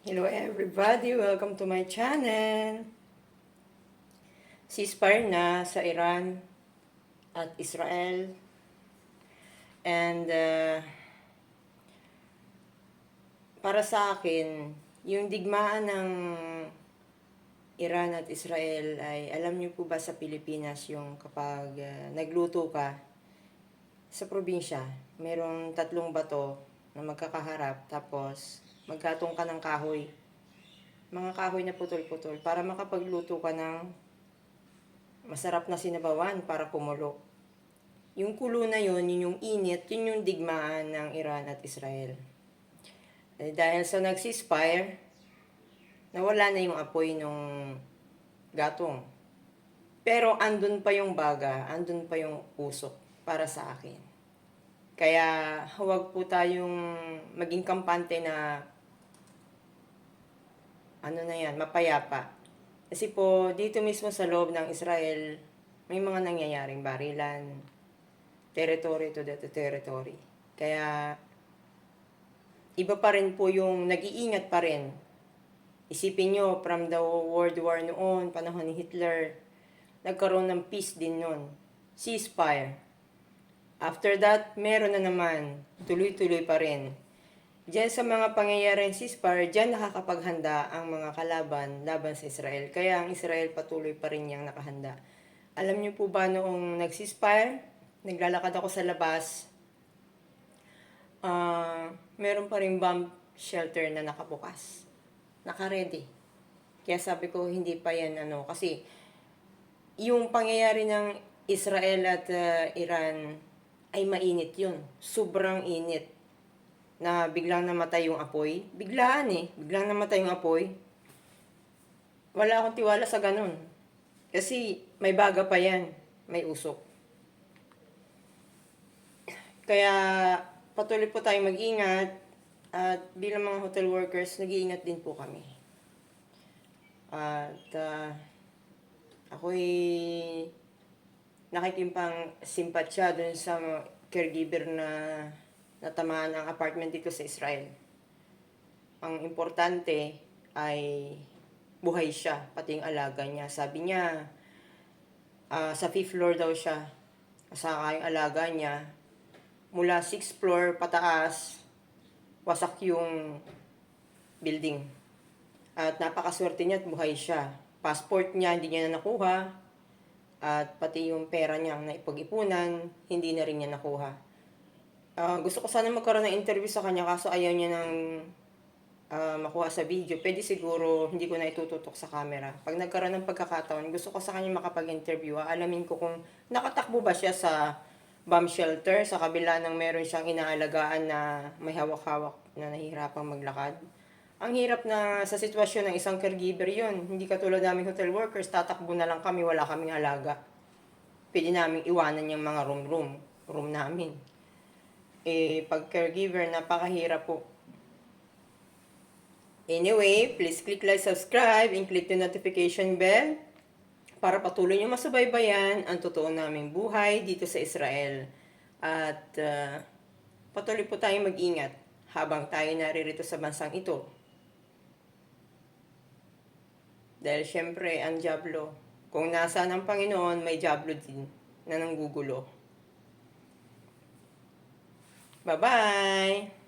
Hello everybody, welcome to my channel. Ceasefire na sa Iran at Israel. And uh, para sa akin, yung digmaan ng Iran at Israel ay alam niyo po ba sa Pilipinas yung kapag uh, nagluto ka sa probinsya, merong tatlong bato na magkakaharap tapos magkatong ka ng kahoy. Mga kahoy na putol-putol para makapagluto ka ng masarap na sinabawan para kumulo. Yung kulo na yun, yun yung init, yun yung digmaan ng Iran at Israel. Eh, dahil sa nag-ceasefire, nawala na yung apoy nung gatong. Pero andun pa yung baga, andun pa yung usok para sa akin. Kaya huwag po tayong maging kampante na ano na yan, mapayapa. Kasi po, dito mismo sa loob ng Israel, may mga nangyayaring barilan, territory to the territory. Kaya, iba pa rin po yung nag-iingat pa rin. Isipin nyo, from the World War noon, panahon ni Hitler, nagkaroon ng peace din noon. Ceasefire. After that, meron na naman, tuloy-tuloy pa rin. Diyan sa mga pangyayaring ceasefire, diyan nakakapaghanda ang mga kalaban laban sa Israel. Kaya ang Israel patuloy pa rin niyang nakahanda. Alam niyo po ba noong nag-ceasefire, naglalakad ako sa labas, ah meron pa rin bomb shelter na nakabukas. Naka-ready. Kaya sabi ko, hindi pa yan ano. Kasi, yung pangyayari ng Israel at ah, Iran ay mainit yun. Sobrang init. Na biglang namatay yung apoy. Biglaan eh. Biglang namatay yung apoy. Wala akong tiwala sa ganun. Kasi may baga pa yan. May usok. Kaya patuloy po tayong mag-ingat. At bilang mga hotel workers, nag-iingat din po kami. At ah, ako'y nakikimpang simpatsya dun sa caregiver na natamaan ang apartment dito sa Israel. Ang importante ay buhay siya, pati yung alaga niya. Sabi niya, ah, sa fifth floor daw siya. Kasaka yung alaga niya. Mula sixth floor pataas, wasak yung building. At napakaswerte niya at buhay siya. Passport niya, hindi niya na nakuha. At pati yung pera niya na ipag-ipunan, hindi na rin niya nakuha. Ah, gusto ko sana magkaroon ng interview sa kanya kaso ayaw niya nang ah, makuha sa video. Pwede siguro hindi ko na itututok sa camera. Pag nagkaroon ng pagkakataon, gusto ko sa kanya makapag-interview. Alamin ko kung nakatakbo ba siya sa bomb shelter sa kabila ng meron siyang inaalagaan na may hawak-hawak na nahihirapang maglakad. Ang hirap na sa sitwasyon ng isang caregiver yun. Hindi katulad namin hotel workers, tatakbo na lang kami, wala kaming alaga. Pwede namin iwanan yung mga room-room, room namin. Eh, pag caregiver, napakahirap po. Anyway, please click like, subscribe, and click the notification bell para patuloy nyo masubaybayan ang totoo naming buhay dito sa Israel. At ah, patuloy po tayong mag-ingat habang tayo naririto sa bansang ito. Dahil syempre, ang Diablo, kung nasa ng Panginoon, may Diablo din na nanggugulo. 拜拜。